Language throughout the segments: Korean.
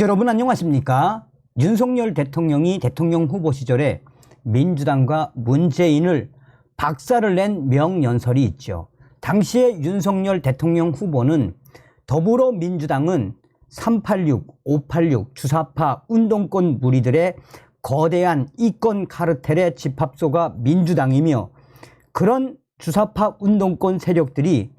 여러분 안녕하십니까? 윤석열 대통령이 대통령 후보 시절에 민주당과 문재인을 박살을 낸 명연설이 있죠. 당시에 윤석열 대통령 후보는 더불어민주당은 386, 586 주사파 운동권 무리들의 거대한 이권 카르텔의 집합소가 민주당이며 그런 주사파 운동권 세력들이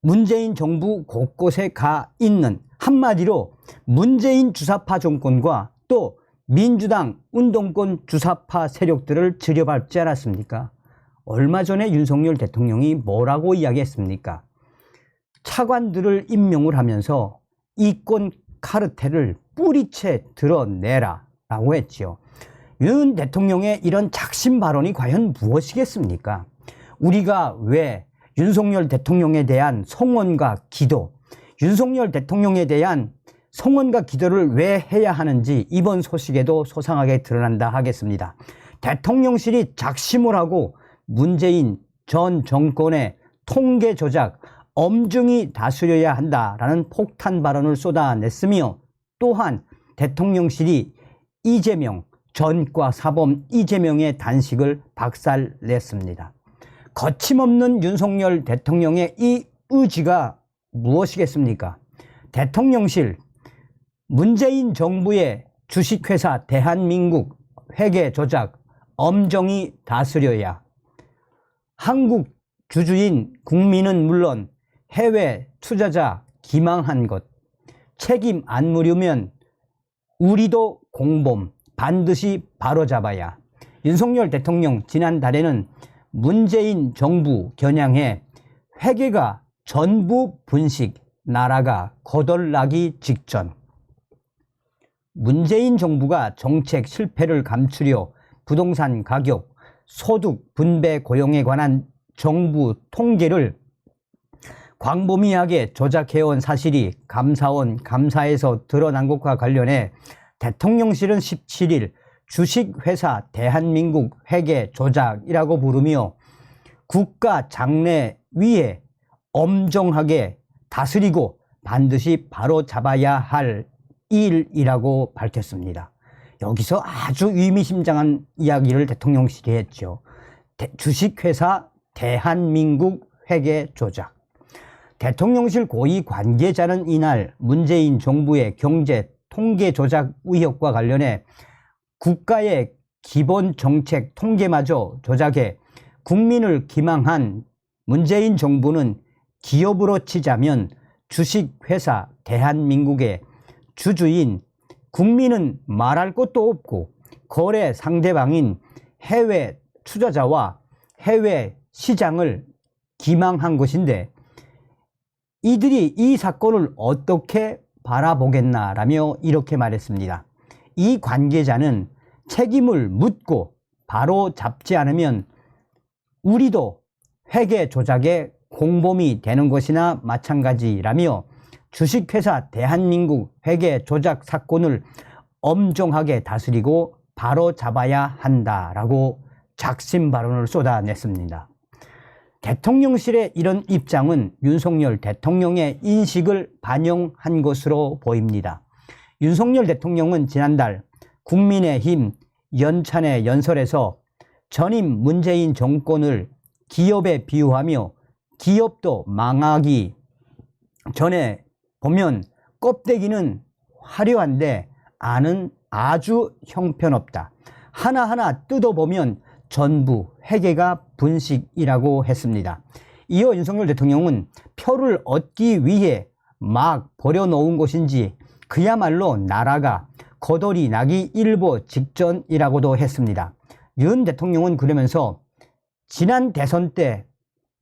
문재인 정부 곳곳에 가 있는 한마디로 문재인 주사파 정권과 또 민주당 운동권 주사파 세력들을 들여밟지 않았습니까? 얼마 전에 윤석열 대통령이 뭐라고 이야기했습니까? 차관들을 임명을 하면서 이권 카르텔을 뿌리채 드러내라 라고 했지요. 윤 대통령의 이런 작심 발언이 과연 무엇이겠습니까? 우리가 왜 윤석열 대통령에 대한 성원과 기도, 윤석열 대통령에 대한 성원과 기도를 왜 해야 하는지 이번 소식에도 소상하게 드러난다 하겠습니다. 대통령실이 작심을 하고 문재인 전 정권의 통계 조작 엄중히 다스려야 한다라는 폭탄 발언을 쏟아냈으며 또한 대통령실이 이재명 전과 사범 이재명의 단식을 박살냈습니다. 거침없는 윤석열 대통령의 이 의지가 무엇이겠습니까? 대통령실, 문재인 정부의 주식회사 대한민국 회계 조작 엄정히 다스려야 한국 주주인 국민은 물론 해외 투자자 기망한 것 책임 안 물으면 우리도 공범 반드시 바로잡아야 윤석열 대통령 지난달에는 문재인 정부 겨냥해 회계가 전부 분식 나라가 거덜나기 직전. 문재인 정부가 정책 실패를 감추려 부동산 가격, 소득 분배 고용에 관한 정부 통계를 광범위하게 조작해온 사실이 감사원 감사에서 드러난 것과 관련해 대통령실은 17일 주식회사 대한민국 회계 조작이라고 부르며 국가 장래 위에 엄정하게 다스리고 반드시 바로 잡아야 할 일이라고 밝혔습니다. 여기서 아주 의미심장한 이야기를 대통령실이 했죠. 대- 주식회사 대한민국 회계 조작. 대통령실 고위 관계자는 이날 문재인 정부의 경제 통계 조작 의혹과 관련해 국가의 기본 정책 통계마저 조작해 국민을 기망한 문재인 정부는 기업으로 치자면 주식회사 대한민국의 주주인 국민은 말할 것도 없고 거래 상대방인 해외 투자자와 해외 시장을 기망한 것인데 이들이 이 사건을 어떻게 바라보겠나라며 이렇게 말했습니다. 이 관계자는 책임을 묻고 바로 잡지 않으면 우리도 회계 조작의 공범이 되는 것이나 마찬가지라며 주식회사 대한민국 회계 조작 사건을 엄정하게 다스리고 바로 잡아야 한다라고 작심 발언을 쏟아냈습니다. 대통령실의 이런 입장은 윤석열 대통령의 인식을 반영한 것으로 보입니다. 윤석열 대통령은 지난달 국민의힘 연찬의 연설에서 전임 문재인 정권을 기업에 비유하며 기업도 망하기 전에 보면 껍데기는 화려한데 안은 아주 형편없다. 하나하나 뜯어보면 전부 회계가 분식이라고 했습니다. 이어 윤석열 대통령은 표를 얻기 위해 막 버려놓은 것인지 그야말로 나라가 거덜이 나기 일보 직전이라고도 했습니다. 윤 대통령은 그러면서 지난 대선 때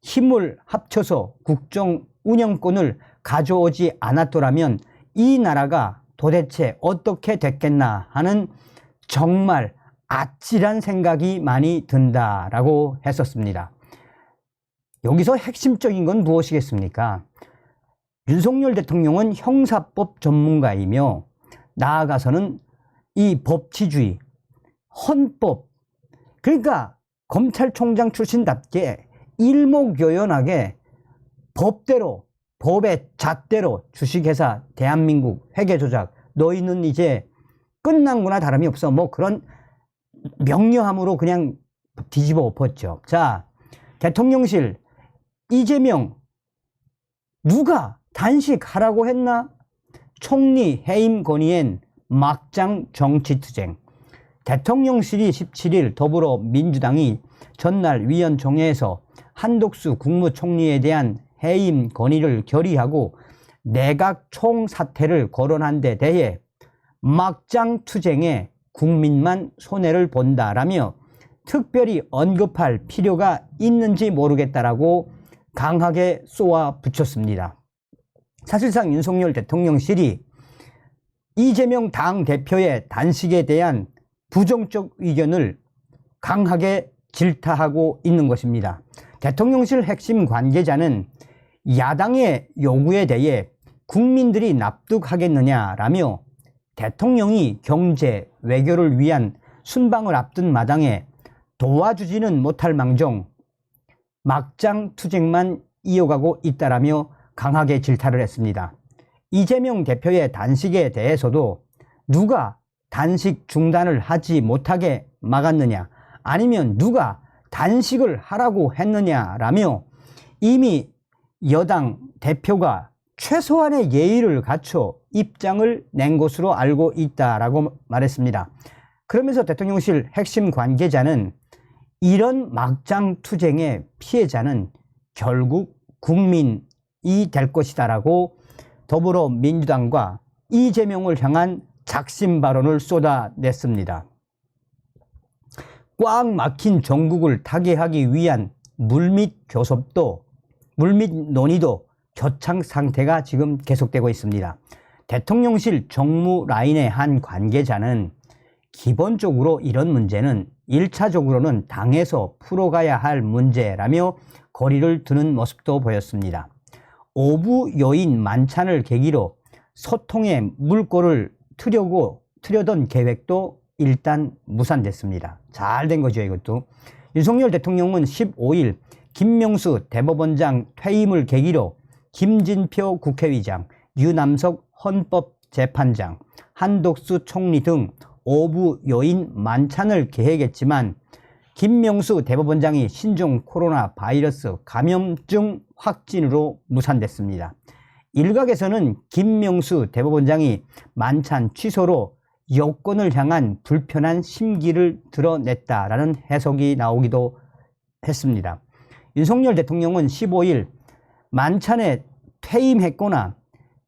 힘을 합쳐서 국정 운영권을 가져오지 않았더라면 이 나라가 도대체 어떻게 됐겠나 하는 정말 아찔한 생각이 많이 든다라고 했었습니다. 여기서 핵심적인 건 무엇이겠습니까? 윤석열 대통령은 형사법 전문가이며 나아가서는 이 법치주의, 헌법, 그러니까 검찰총장 출신답게 일목요연하게 법대로 법의 잣대로 주식회사 대한민국 회계조작 너희는 이제 끝난 거나 다름이 없어. 뭐 그런 명료함으로 그냥 뒤집어 엎었죠. 자, 대통령실 이재명 누가 단식하라고 했나? 총리 해임 건의엔 막장 정치투쟁. 대통령실이 17일 더불어민주당이 전날 위원총회에서 한독수 국무총리에 대한 해임 건의를 결의하고 내각 총사퇴를 거론한 데 대해 막장 투쟁에 국민만 손해를 본다라며 특별히 언급할 필요가 있는지 모르겠다라고 강하게 쏘아 붙였습니다. 사실상 윤석열 대통령실이 이재명 당 대표의 단식에 대한 부정적 의견을 강하게 질타하고 있는 것입니다. 대통령실 핵심 관계자는 야당의 요구에 대해 국민들이 납득하겠느냐라며 대통령이 경제, 외교를 위한 순방을 앞둔 마당에 도와주지는 못할 망정 막장 투쟁만 이어가고 있다라며 강하게 질타를 했습니다. 이재명 대표의 단식에 대해서도 누가 단식 중단을 하지 못하게 막았느냐 아니면 누가 단식을 하라고 했느냐라며 이미 여당 대표가 최소한의 예의를 갖춰 입장을 낸 것으로 알고 있다라고 말했습니다. 그러면서 대통령실 핵심 관계자는 이런 막장 투쟁의 피해자는 결국 국민이 될 것이다라고 더불어민주당과 이재명을 향한 작심 발언을 쏟아냈습니다. 꽉 막힌 전국을 타개하기 위한 물밑 교섭도 물밑 논의도 교창 상태가 지금 계속되고 있습니다. 대통령실 정무 라인의 한 관계자는 기본적으로 이런 문제는 1차적으로는 당에서 풀어가야 할 문제라며 거리를 두는 모습도 보였습니다. 오부 여인 만찬을 계기로 소통의 물꼬를 트려고 트려던 계획도 일단 무산됐습니다. 잘 된 거죠, 이것도. 윤석열 대통령은 15일 김명수 대법원장 퇴임을 계기로 김진표 국회의장, 유남석 헌법재판장, 한독수 총리 등 오부 여인 만찬을 계획했지만 김명수 대법원장이 신종 코로나 바이러스 감염증 확진으로 무산됐습니다. 일각에서는 김명수 대법원장이 만찬 취소로 여권을 향한 불편한 심기를 드러냈다라는 해석이 나오기도 했습니다. 윤석열 대통령은 15일 만찬에 퇴임했거나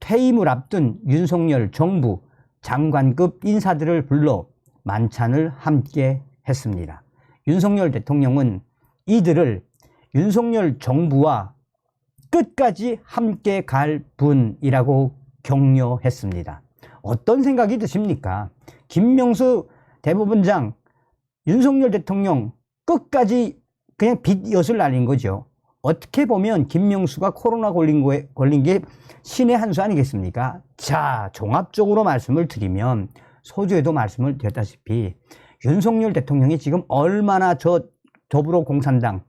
퇴임을 앞둔 윤석열 정부 장관급 인사들을 불러 만찬을 함께 했습니다. 윤석열 대통령은 이들을 윤석열 정부와 끝까지 함께 갈 분이라고 격려했습니다. 어떤 생각이 드십니까? 김명수 대법원장, 윤석열 대통령 끝까지 그냥 빚엿을 날린 거죠. 어떻게 보면 김명수가 코로나 걸린, 거에, 걸린 게 신의 한 수 아니겠습니까? 자, 종합적으로 말씀을 드리면 소주에도 말씀을 드렸다시피 윤석열 대통령이 지금 얼마나 저 더불어공산당,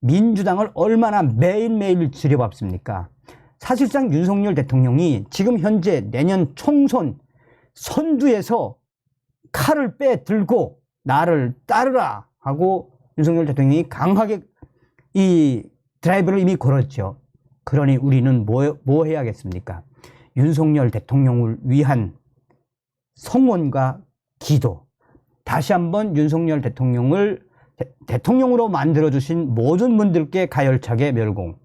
민주당을 얼마나 매일매일 지려봤습니까? 사실상 윤석열 대통령이 지금 현재 내년 총선 선두에서 칼을 빼들고 나를 따르라 하고 윤석열 대통령이 강하게 이 드라이브를 이미 걸었죠. 그러니 우리는 뭐, 뭐 해야겠습니까? 윤석열 대통령을 위한 성원과 기도. 다시 한번 윤석열 대통령을 대, 대통령으로 만들어주신 모든 분들께 가열차게 멸공.